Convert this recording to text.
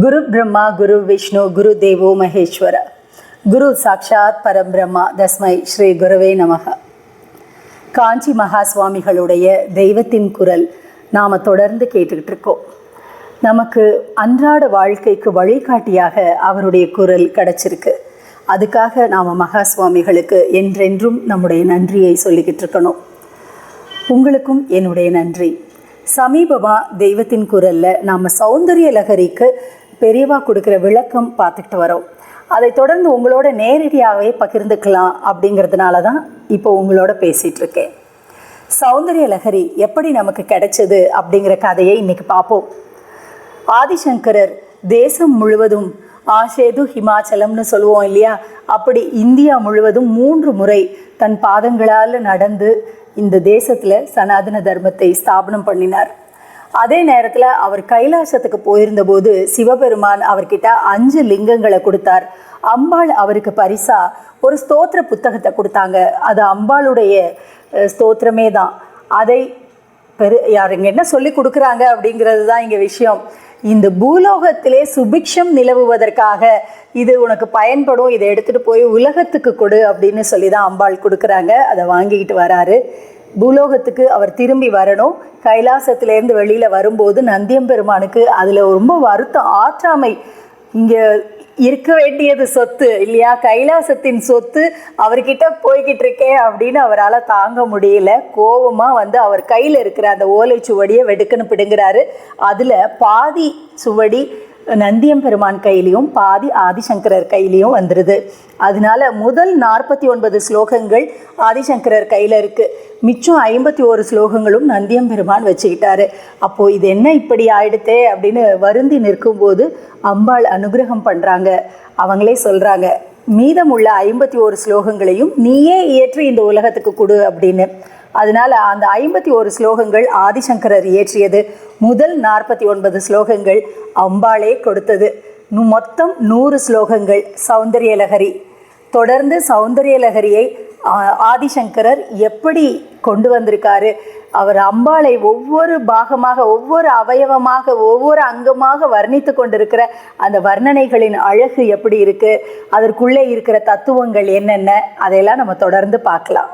குரு பிரம்மா குரு விஷ்ணு குரு தேவோ மகேஸ்வர. குரு சாட்சாத் பரபிரம்மா தஸ்மை ஸ்ரீ குருவே நமக. காஞ்சி மகா சுவாமிகளுடைய தெய்வத்தின் குரல் நாம் தொடர்ந்து கேட்டுக்கிட்டு இருக்கோம். நமக்கு அன்றாட வாழ்க்கைக்கு வழிகாட்டியாக அவருடைய குரல் கிடச்சிருக்கு. அதுக்காக நாம் மகா சுவாமிகளுக்கு என்றென்றும் நம்முடைய நன்றியை சொல்லிக்கிட்டு இருக்கணும். உங்களுக்கும் என்னுடைய நன்றி. சமீபமாக தெய்வத்தின் குரலில் நாம் சௌந்தரிய லகரிக்கு பெரியவா கொடுக்குற விளக்கம் பார்த்துக்கிட்டு வரோம். அதை தொடர்ந்து உங்களோட நேரடியாகவே பகிர்ந்துக்கலாம் அப்படிங்கிறதுனால தான் இப்போ உங்களோட பேசிகிட்டு இருக்கேன். சௌந்தரிய லகரி எப்படி நமக்கு கிடைச்சது அப்படிங்கிற கதையை இன்னைக்கு பார்ப்போம். ஆதிசங்கரர் தேசம் முழுவதும் ஆசேது ஹிமாச்சலம்னு சொல்லுவோம் இல்லையா? அப்படி இந்தியா முழுவதும் மூன்று முறை தன் பாதங்களால் நடந்து இந்த தேசத்தில் சனாதன தர்மத்தை ஸ்தாபனம் பண்ணினார். அதே நேரத்தில் அவர் கைலாசத்துக்கு போயிருந்தபோது சிவபெருமான் அவர்கிட்ட அஞ்சு லிங்கங்களை கொடுத்தார். அம்பாள் அவருக்கு பரிசா ஒரு ஸ்தோத்திர புத்தகத்தை கொடுத்தாங்க. அது அம்பாளுடைய ஸ்தோத்திரமே தான். அதை பெரு யார் இங்கே என்ன சொல்லி கொடுக்குறாங்க அப்படிங்கிறது தான் இங்கே விஷயம். இந்த பூலோகத்திலே சுபிக்ஷம் நிலவுவதற்காக இது உனக்கு பயன்படும் இதை எடுத்துகிட்டு போய் உலகத்துக்கு கொடு அப்படின்னு சொல்லி தான் அம்பாள் கொடுக்குறாங்க. அதை வாங்கிக்கிட்டு வராரு. பூலோகத்துக்கு அவர் திரும்பி வரணும். கைலாசத்திலேருந்து வெளியில் வரும்போது நந்தியம்பெருமானுக்கு அதில் ரொம்ப வருத்தம் ஆற்றாமை. இங்கே இருக்க வேண்டியது சொத்து இல்லையா? கைலாசத்தின் சொத்து அவர்கிட்ட போய்கிட்டு இருக்கேன் அப்படின்னு அவரால் தாங்க முடியல. கோவமாக வந்து அவர் கையில் இருக்கிற அந்த ஓலை சுவடியை வெடுக்குன்னு பிடுங்குறாரு. அதில் பாதி சுவடி நந்தியம் பெருமான் கையிலையும் பாதி ஆதிசங்கரர் கையிலையும் வந்துடுது அதனால முதல் நாற்பத்தி ஒன்பது ஸ்லோகங்கள் ஆதிசங்கரர் கையில் இருக்குது மிச்சம் ஐம்பத்தி ஒரு ஸ்லோகங்களும் நந்தியம் பெருமான் வச்சுக்கிட்டாரு. அப்போது இது என்ன இப்படி ஆயிடுத்தே அப்படின்னு வருந்தி நிற்கும்போது அம்பாள் அனுகிரகம் பண்ணுறாங்க அவங்களே சொல்கிறாங்க மீதமுள்ள ஐம்பத்தி ஒரு ஸ்லோகங்களையும் நீயே இயற்றி இந்த உலகத்துக்கு கொடு அப்படின்னு. அதனால் அந்த ஐம்பத்தி ஒரு ஸ்லோகங்கள் ஆதிசங்கரர் இயற்றியது. முதல் நாற்பத்தி ஒன்பது ஸ்லோகங்கள் அம்பாளே கொடுத்தது. மொத்தம் நூறு ஸ்லோகங்கள் சௌந்தரியலகரி. தொடர்ந்து சௌந்தரியலகரியை ஆதிசங்கரர் எப்படி கொண்டு வந்திருக்காரு. அவர் அம்பாளை ஒவ்வொரு பாகமாக ஒவ்வொரு அவயவமாக ஒவ்வொரு அங்கமாக வர்ணித்து கொண்டிருக்கிற அந்த வர்ணனைகளின் அழகு எப்படி இருக்கு? அதற்குள்ளே இருக்கிற தத்துவங்கள் என்னென்ன? அதையெல்லாம் நம்ம தொடர்ந்து பார்க்கலாம்.